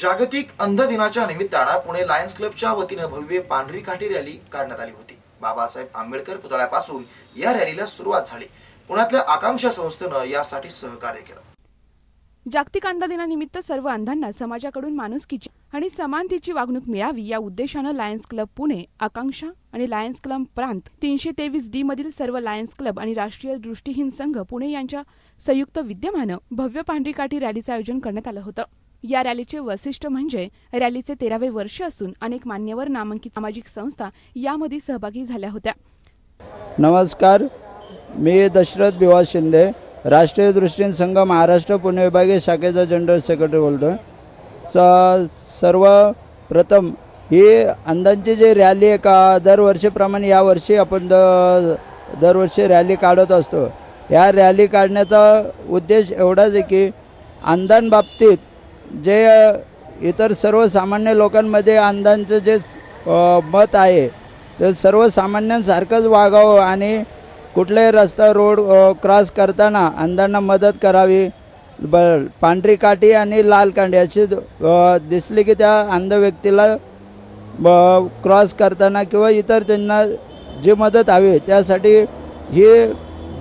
जागतिक अंध दिनाच्या निमित्तानं पुणे लायन्स क्लबच्या वतीनं भव्य पांढरी काठी रॅली काढण्यात आली होती. बाबासाहेब आंबेडकर पुतळ्यापासून या रॅलीला सुरुवात झाली. पुण्यातल्या आकांक्षा संस्थेनं यासाठी सहकार्य केलं. जागतिक अंध दिनानिमित्त सर्व अंधांना समाजाकडून माणुसकीची आणि समानतेची वागणूक मिळावी या उद्देशानं लायन्स क्लब पुणे आकांक्षा आणि लायन्स क्लब प्रांत तीनशे तेवीस डी मधील सर्व लायन्स क्लब आणि राष्ट्रीय दृष्टीहीन संघ पुणे यांच्या संयुक्त विद्यमानं भव्य पांढरी काठी रॅलीचं आयोजन करण्यात आलं होतं. या रॅलीचे वैशिष्ट्य म्हणजे रॅलीचे तेरावे वर्ष असून अनेक मान्यवर नामांकित सामाजिक संस्था यामध्ये सहभागी झाल्या होत्या. नमस्कार मी दशरथ भिवा शिंदे राष्ट्रीय दृष्टीन संघ महाराष्ट्र पुणे विभागीय शाखेचा जनरल सेक्रेटरी बोलतो स सर्व प्रथम ही अंधांची जी रॅली आहे का दरवर्षीप्रमाणे यावर्षी आपण द दरवर्षी रॅली काढत असतो. या रॅली काढण्याचा उद्देश एवढाच आहे की अंधांबाबतीत जे इतर सर्वसामान्य लोकांमध्ये अंधांचं जे मत आहे ते सर्वसामान्यांसारखंच वागावं आणि कुठलाही रस्ता रोड क्रॉस करताना अंधांना मदत करावी. ब पांढरी काठी आणि लाल कांडी अशी दिसली की त्या अंध व्यक्तीला ब क्रॉस करताना किंवा इतर त्यांना जी मदत हवी त्यासाठी ही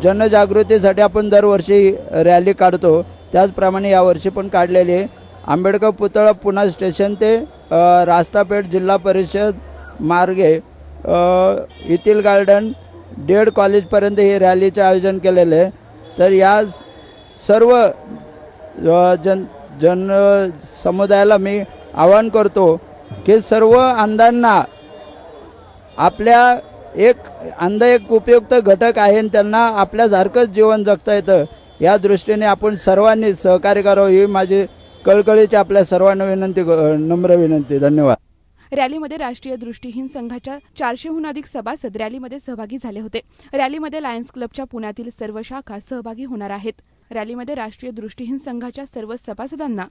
जनजागृतीसाठी आपण दरवर्षी रॅली काढतो. त्याचप्रमाणे यावर्षी पण काढलेली आहे. आंबेडकर पुतळा पुणा स्टेशन ते रास्तापेठ जिल्हा परिषद मार्गे येथील गार्डन डेड कॉलेजपर्यंत ही रॅलीचं आयोजन केलेलं. आहे तर या सर्व जन जन समुदायाला मी आवाहन करतो की सर्व अंधांना आपल्या एक अंध एक उपयुक्त घटक आहे आणि त्यांना आपल्यासारखंच जीवन जगता येतं. या दृष्टीने आपण सर्वांनी सहकार्य करावं ही माझी कळकळीची आपल्या सर्वांना विनंती नम्र विनंती. धन्यवाद. रॅलीमध्ये राष्ट्रीय दृष्टीहीन संघाच्या चारशेहून अधिक सभासद रॅलीमध्ये सहभागी झाले होते. रॅलीमध्ये लायन्स क्लबच्या पुण्यातील सर्व शाखा सहभागी होणार आहेत. रॅलीमध्ये राष्ट्रीय दृष्टीहीन संघाच्या सर्व सभासदांना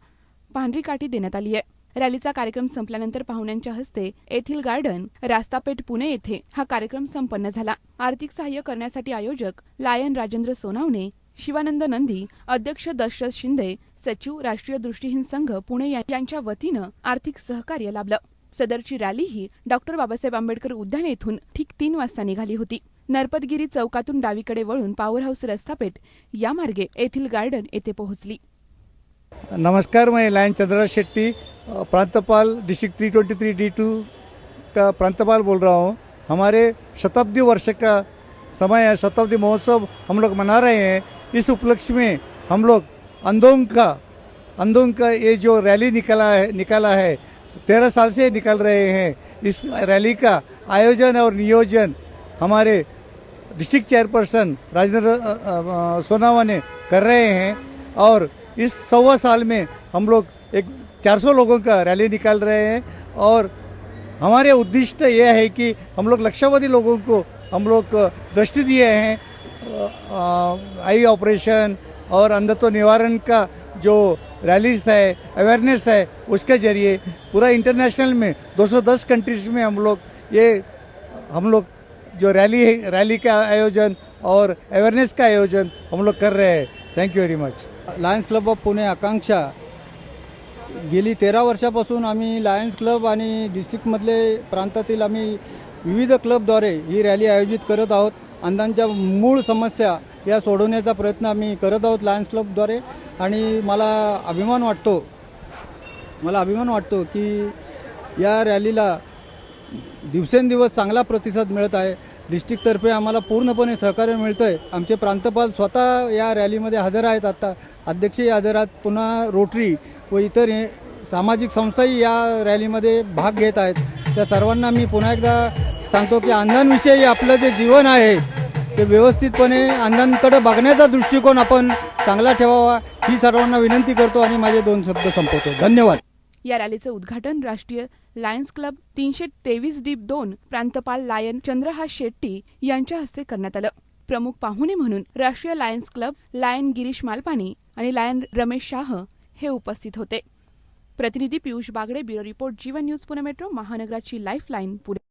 पांढरी काठी देण्यात आली आहे. रॅलीचा कार्यक्रम संपल्यानंतर पाहुण्यांच्या हस्ते येथील गार्डन रास्तापेठ पुणे येथे हा कार्यक्रम संपन्न झाला. आर्थिक सहाय्य करण्यासाठी आयोजक लायन राजेंद्र सोनावणे शिवानंद नंदी अध्यक्ष दशरथ शिंदे सचिव राष्ट्रीय दृष्टीहीन संघ पुणे यांच्या वतीनं आर्थिक सहकार्य लाभलं. सदरची रॅली ही डॉक्टर बाबासाहेब आंबेडकर उद्यान येथून ठीक तीन वाजता निघाली होती. नरपतगिरी चौकातून डावीकडे वळून पॉवर हाऊस रस्तापेठ या मार्गे येथील गार्डन येथे पोहोचली. नमस्कार मैं lion Chandraraj Shetty प्रांतपाल district three twenty three D two का प्रांतपाल बोल रहा हूँ. हमारे शताब्दी वर्ष का समय है शताब्दी महोत्सव हम लोग मना रहे हैं इस उपलक्ष्य में हम लोग अंधों का अंधों का ये जो रैली निकला है, निकाला है, तेरह साल से निकल रहे हैं। इस रैली का आयोजन और नियोजन हमारे डिस्ट्रिक्ट चेयरपर्सन राजेंद्र सोनावा ने कर रहे हैं और इस सवा साल में हम लोग एक 400 लोगों का रैली निकाल रहे हैं और हमारे उद्दिष्ट यह है कि हम लोग लक्षावधि लोगों को हम लोग दृष्टि दिए हैं आई ऑपरेशन और अंधत्व निवारण का जो रैलीज है अवेयरनेस है उसके जरिए पूरा इंटरनेशनल में 210 कंट्रीज में हम लोग ये हम लोग जो रैली है रैली का आयोजन और अवेयरनेस का आयोजन हम लोग कर रहे हैं। Thank you very much lions club of Pune Akanksha गेली तेरा वर्षापासून आम्ही लायन्स क्लब आणि डिस्ट्रिक्टमधले प्रांतातील आम्ही विविध क्लबद्वारे ही रॅली आयोजित करत आहोत. अंधांच्या मूळ समस्या या सोडवण्याचा प्रयत्न आम्ही करत आहोत लायन्स क्लबद्वारे आणि मला अभिमान वाटतो मला अभिमान वाटतो की या रॅलीला दिवसेंदिवस चांगला प्रतिसाद मिळत आहे. डिस्ट्रिक्टतर्फे आम्हाला पूर्णपणे सहकार्य मिळतं आहे आमचे प्रांतपाल स्वतः या रॅलीमध्ये हजर आहेत आत्ता अध्यक्षही हजर आहेत. पुन्हा रोटरी व इतर हे सामाजिक संस्थाही या रॅलीमध्ये भाग घेत आहेत. त्या सर्वांना मी पुन्हा एकदा सांगतो की अंधांविषयी आपलं जे जीवन आहे ते व्यवस्थितपणे अंधांकडे बघण्याचा दृष्टिकोन आपण चांगला ठेवावा ही सर्वांना विनंती करतो आणि माझे दोन शब्द संपवतो. धन्यवाद. या रॅलीचं उद्घाटन राष्ट्रीय लायन्स क्लब तीनशे तेवीस डीप दोन प्रांतपाल लायन चंद्रहास शेट्टी यांच्या हस्ते करण्यात आलं. प्रमुख पाहुणे म्हणून राष्ट्रीय lions club lion Girish Malpani आणि लायन रमेश शाह हे उपस्थित होते. प्रतिनिधी Piyush Bagade bureau report Jeevan news Pune metro महानगराची lifeline Pune.